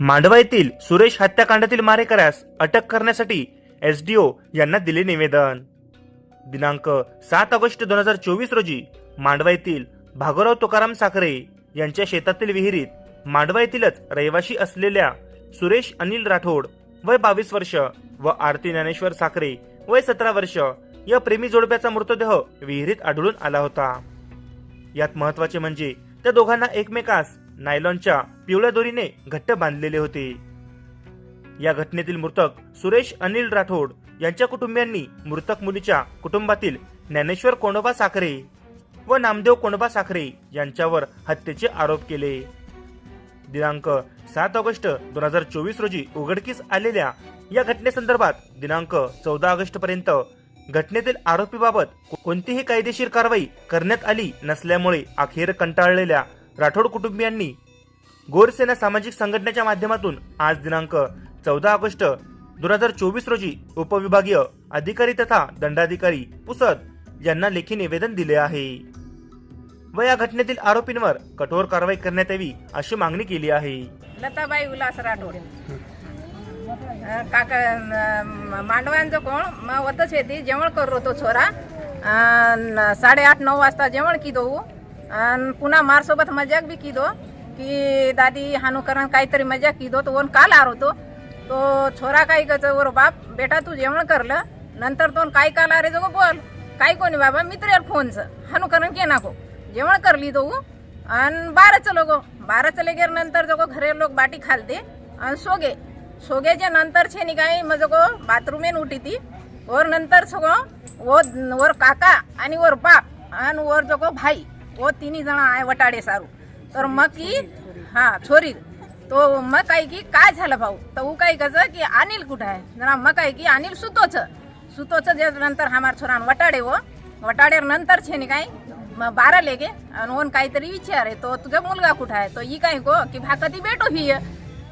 मांडवा येथील सुरेश हत्याकांडातील मारेकऱ्यास अटक करण्यासाठी एसडीओ यांना दिले निवेदन. दिनांक सात ऑगस्ट दोन हजार चोवीस रोजी मांडवा येथील भागोराव तुकाराम साखरे यांच्या शेतातील विहिरीत मांडवा येथीलच रहिवाशी असलेल्या सुरेश अनिल राठोड वय बावीस वर्ष व आरती ज्ञानेश्वर साखरे वय सतरा वर्ष या प्रेमी जोडप्याचा मृतदेह विहिरीत आढळून आला होता. यात महत्त्वाचे म्हणजे त्या दोघांना एकमेकास नायलॉनच्या पिवळ्या दोरीने घट्ट बांधलेले होते. या घटनेतील मृतक सुरेश अनिल राठोड यांच्या कुटुंबियांनी मृतक मुलीच्या कुटुंबातील ज्ञानेश्वर कोंडोबा साखरे व नामदेव कोंडोबा साखरे यांच्यावर हत्येचे आरोप केले. दिनांक सात ऑगस्ट दोन हजार चोवीस रोजी उघडकीस आलेल्या या घटनेसंदर्भात दिनांक चौदा ऑगस्ट पर्यंत घटनेतील आरोपीबाबत कोणतीही कायदेशीर कारवाई करण्यात आली नसल्यामुळे अखेर कंटाळलेल्या राठोड कुटुंबियांनी गोरसेना सामाजिक संघटनेच्या माध्यमातून आज दिनांक चौदा ऑगस्ट दोन हजार चोवीस रोजी उपविभागीय अधिकारी तथा दंडाधिकारी पुसद यांना लेखी निवेदन दिले आहे. व या घटनेतील आरोपींवर कठोर कारवाई करण्यात यावी अशी मागणी केली आहे. लताबाई उल्हास राठोड. काका मांडवांचं कोण? मग होतच येते. जेवण करू तो छोरा. साडेआठ नऊ वाजता जेवण किदो आणि पुन्हा मारसोबत मजाक बी किदो की दादी हानू करण काहीतरी मजाक किदो तो वन काल आर होतो तो छोरा काही गच वर बाप बेटा तू जेवण करलं नंतर तो काय काल अरे जो बोल. काय कोणी बाबा मित्र फोनचं. हानू करण के नाको. जेवण करली तो आणि बारा चलो गो बारा चले लेगेर नंतर जो घरे लोक बाटी खालते. आणि सोगे सोग्याच्या नंतर छे काय मग जो बाथरूमेन उठी ती वर नंतर सगळं वो वर काका आणि वर बाप आणि वर जो भाई. ओ तिन्ही जण आहे वटाडे सारू तर मग की हा छोरी तो मग काय की काय झालं भाऊ तर ऊ काय कस की अनिल कुठं आहे जरा मग काय की अनिल सुतोच सुतोच जे नंतर हमार छोरान वटाडे वो वटाडेर नंतर छे काय मग बारा लेगे आणि ओन काहीतरी विचारे तो तुझा मुलगा कुठं आहे तो ई काय गो की भाकती बेटो ही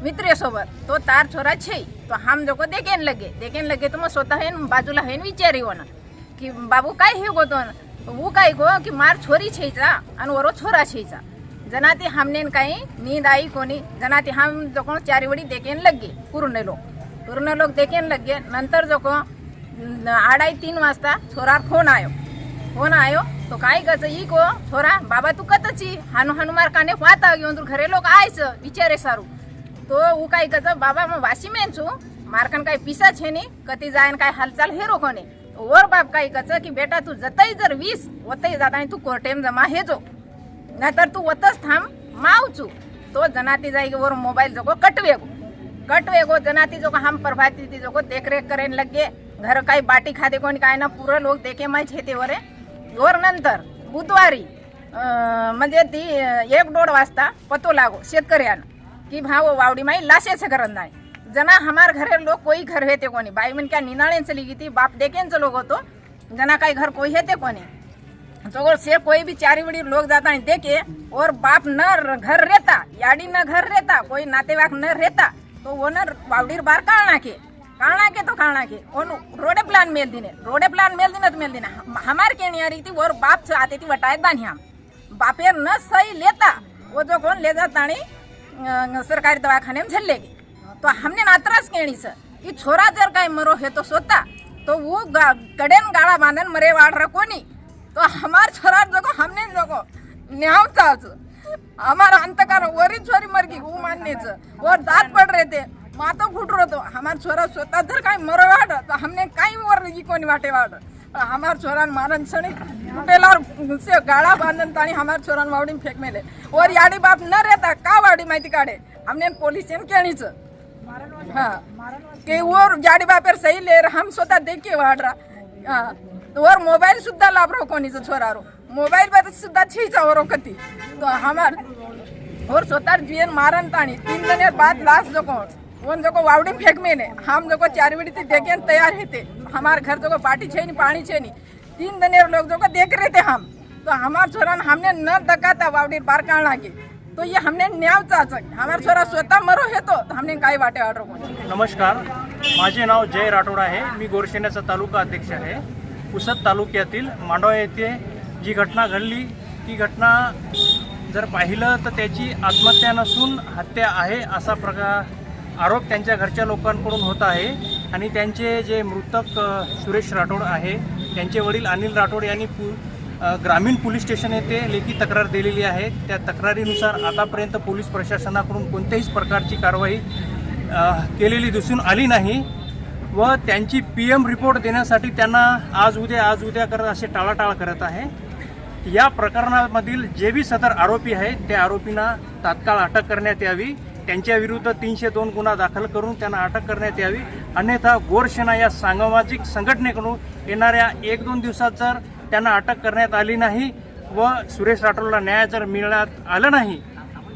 मित्रेसोबत तो तार छोरा छे तो हम जो को देखेन लगे देखेन लगे तो मग स्वतः बाजूला हेन विचारी हो ना की बाबू काय हे गोतो वो काय गो की मार छोरी छेचा आणि वरो छोरा छेचा जनाती हमनेन काही नींद आई कोणी जनाती हम जोको चारी वडी देखेन लगे पूर्ण लोक. पूर्ण लोक देखेन लगे नंतर जोको आडाई तीन वाजता छोरा फोन आयो. फोन आयो तो काय गच ई को छोरा बाबा तू कतची हानू हनुमार काने वाता घेऊन तू घरे लोक आयचं विचारे सारू. तो ऊ काय कच बाबा मग वाशी मेनचू मारकन काय पिसा छे नी कती जायन काय हालचाल हेरो कोणे. वर बाप काही कच की बेटा तू जतही जर वीस वतई जात आणि तू कोर्टेम जमा हे जो. नाहीतर तू वतच थांब मावचू तो जनाती जाई वर मोबाईल जोको कटवे गो कटवे गो जनाती जोको हम प्रभाती ती जोको देखरेख करेन लगे. घर काही बाटी खाते कोणी काय ना पुरं लोक देखे माहीत हेते वरे. वर नंतर बुधवारी म्हणजे ती एक दोड वाजता पतो लागो शेतकऱ्यानं. की भाव वावडी माई लाशेच करत नाही. जना हमार घरे लोग कोई घर हेते कोणी बाई मन क्या निनाळे चली गई थी बाप देखेंच लोग होतो। जना काही घर कोई हेते कोणी तो से कोई भी चारी बड़ी लोग जाता नहीं देखे और बाप न घर रहता याडी न घर रहता कोई नातेवाक न रहता तो वो न बावडीर बार काळना के काळना के तो काळना के और रोडे प्लान मेल दिने। रोडे प्लान मेल दिने तो मेल दिने। हमार के नहीं आ रही थी और बाप से आती थी बटाए दानी हम बापेर न सही लेता वो जो कौन ले जाता नहीं सरकारी दवाखाने में तो हमने नात्रास केणी सर ई छोरा जर काय मरो हे तो सोता तो वो गा- कडेन गाळा बांधन मरे वाढ कोणी तो हमार छोरा जगो हमने जगो न्याव चाच हमार अंतकार वरी छोरी मरगी ऊ मान्यच वर दात पड रे ते मातो फुट तो हमार छोरा स्वतः जर काय मरो वाट तो हमने काही वर ई कोणी वाटे वाढ हमार छोरान मारन सणी कुटेलावर से गाळा बांधन ताणी हमार छोरान वावडीन फेक मेले वर याडी बाप न रेता का वाड़ी माहिती काढे हमने पोलीस केणीच हाँ कि वो गाड़ी बापेर सही लेर हम स्वतः देख के वाढ रहा। हाँ तो और मोबाईल सुद्धा लाभरो कोणीचं छोरारो मोबाईल वर सुद्धा छीचा वरो कती। तो हमार और स्वतः जीवन मारन ताणी तीन जने बाद लास्ट जो वन जो वावड़ी फेंक मेने। हम जो को चार बड़ी थी देखे तैयार हेते। हमार घर जो पाटी छे नी पानी छे नी तीन दिन लोग जो देख रहे थे हम। तो हमार छोरा हमने न दकाता वावडी पार काढला की तो ये हमने न्याव चाचक हमार छोरा स्वतः मरो हे तो हमने काय वाटे ऑर्डर कोणी नमस्कार माझे नाव जय राठोड आहे. मी गोरशेण्याचा तालुका अध्यक्ष आहे. पुसद तालुक्यातील मांडवा येथे जी घटना घडली ती घटना जर पाहिलं तर त्याची आत्महत्या नसून हत्या आहे असा प्रकार आरोप त्यांच्या घरच्या लोकांकडून होत आहे. आणि त्यांचे जे मृतक सुरेश राठोड आहे त्यांचे वडील अनिल राठोड यांनी पु ग्रामीण पोलीस स्टेशन येथे लेखी तक्रार दिलेली आहे. त्या तक्रारीनुसार आतापर्यंत पोलीस प्रशासनाकडून कोणत्याहीच प्रकारची कारवाई केलेली दिसून आली नाही व त्यांची पी एम रिपोर्ट देण्यासाठी त्यांना आज उद्या आज उद्या करत असे टाळाटाळ करत आहे. या प्रकरणामधील जे बी सदर आरोपी आहे त्या आरोपींना तात्काळ अटक करण्यात यावी. त्यांच्या विरुद्ध तीनशे दोन गुन्हा दाखल करून त्यांना अटक करण्यात यावी. अन्यथा गोरसेना या सामाजिक संघटनेकडून येणाऱ्या एक दोन दिवसात जर त्यांना अटक करण्यात आली नाही व सुरेश राठोडला न्याय जर मिळण्यात आलं नाही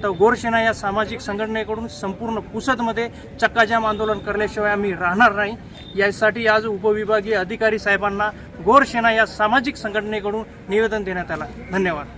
तर गोरसेना या सामाजिक संघटनेकडून संपूर्ण पुसदमध्ये चक्काजाम आंदोलन करल्याशिवाय आम्ही राहणार नाही. यासाठी आज उपविभागीय अधिकारी साहेबांना गोरसेना या सामाजिक संघटनेकडून निवेदन देण्यात आलं. धन्यवाद.